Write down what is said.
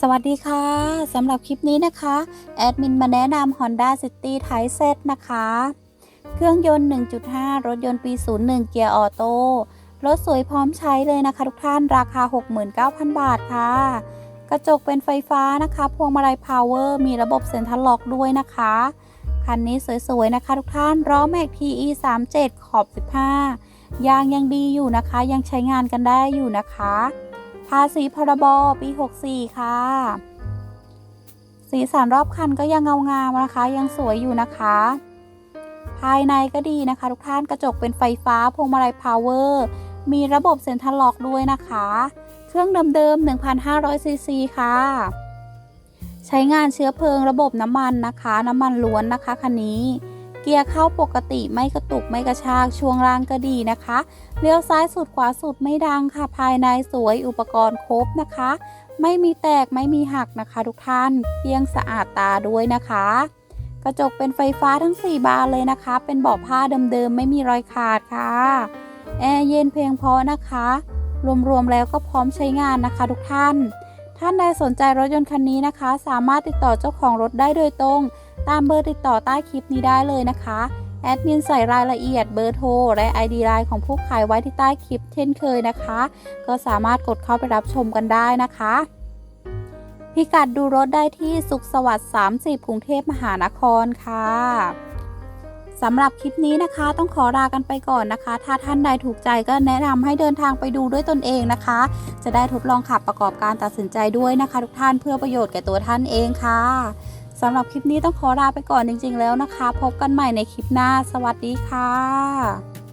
สวัสดีค่ะสำหรับคลิปนี้นะคะ แอดมินมาแนะนำ Honda City Type Z นะคะ เครื่องยนต์ 1.5 รถยนต์ปี 01 เกียร์ออโต้รถสวยพร้อมใช้เลยนะคะทุกท่านราคา 69,000 บาทค่ะ กระจกเป็นไฟฟ้านะคะ พวงมาลัยพาวเวอร์มีระบบเซ็นทรัลล็อกด้วยนะคะ คันนี้สวยๆนะคะทุกท่านล้อแม็ก TE 37ขอบ 15 ยางยังดีอยู่นะคะ ยังใช้งานกันได้อยู่นะคะ ภาษีพรบปี 64 ค่ะ สีสันรอบคันก็ยังเงางามนะคะ ยังสวยอยู่นะคะ ภายในก็ดีนะคะ ทุกท่านกระจกเป็นไฟฟ้าพวงมาลัยพาวเวอร์มีระบบเซ็นทรัลล็อกด้วยนะคะ เครื่องเดิมๆ1,500ซีซีค่ะ ใช้งานเชื้อเพลิงระบบน้ำมันนะคะ น้ำมันล้วนนะคะคันนี้ เกียร์เข้าปกติไม่กระตุกไม่กระชากช่วงล่างก็ดีนะคะเลี้ยวซ้ายสุดขวาสุดไม่ดังค่ะ ภายในสวยอุปกรณ์ครบนะคะ ไม่มีแตกไม่มีหักนะคะ ทุกท่านเพียงสะอาดตาด้วยนะคะ กระจกเป็นไฟฟ้าทั้ง 4 บานเลยนะคะ เป็นเบาะผ้าเดิมๆไม่มีรอยขาดค่ะแอร์เย็นเพียงพอนะคะ รวมๆแล้วก็พร้อมใช้งานนะคะ ทุกท่าน ท่านใดสนใจรถยนต์คันนี้นะคะ สามารถติดต่อเจ้าของรถได้โดยตรง ตามเบอร์ติดต่อใต้คลิปนี้ได้เลยนะคะ แอดมินใส่รายละเอียดเบอร์โทร และ ID ไลน์ของผู้ขายไว้ที่ใต้คลิปเช่นเคยนะคะ ก็สามารถกดเข้าไปรับชมกันได้นะคะพิกัดดูรถได้ที่สุขสวัสดิ์30 กรุงเทพมหานครค่ะสำหรับคลิปนี้นะคะต้องขอลากันไปก่อนนะคะ ถ้าท่านใดถูกใจก็แนะนำให้เดินทางไปดูด้วยตนเองนะคะ จะได้ทดลองขับประกอบการตัดสินใจด้วยนะคะ ทุกท่านเพื่อประโยชน์แก่ตัวท่านเองค่ะ สำหรับคลิปนี้ต้องขอลาไปก่อนจริง ๆ แล้วนะคะ พบกันใหม่ในคลิปหน้า สวัสดีค่ะ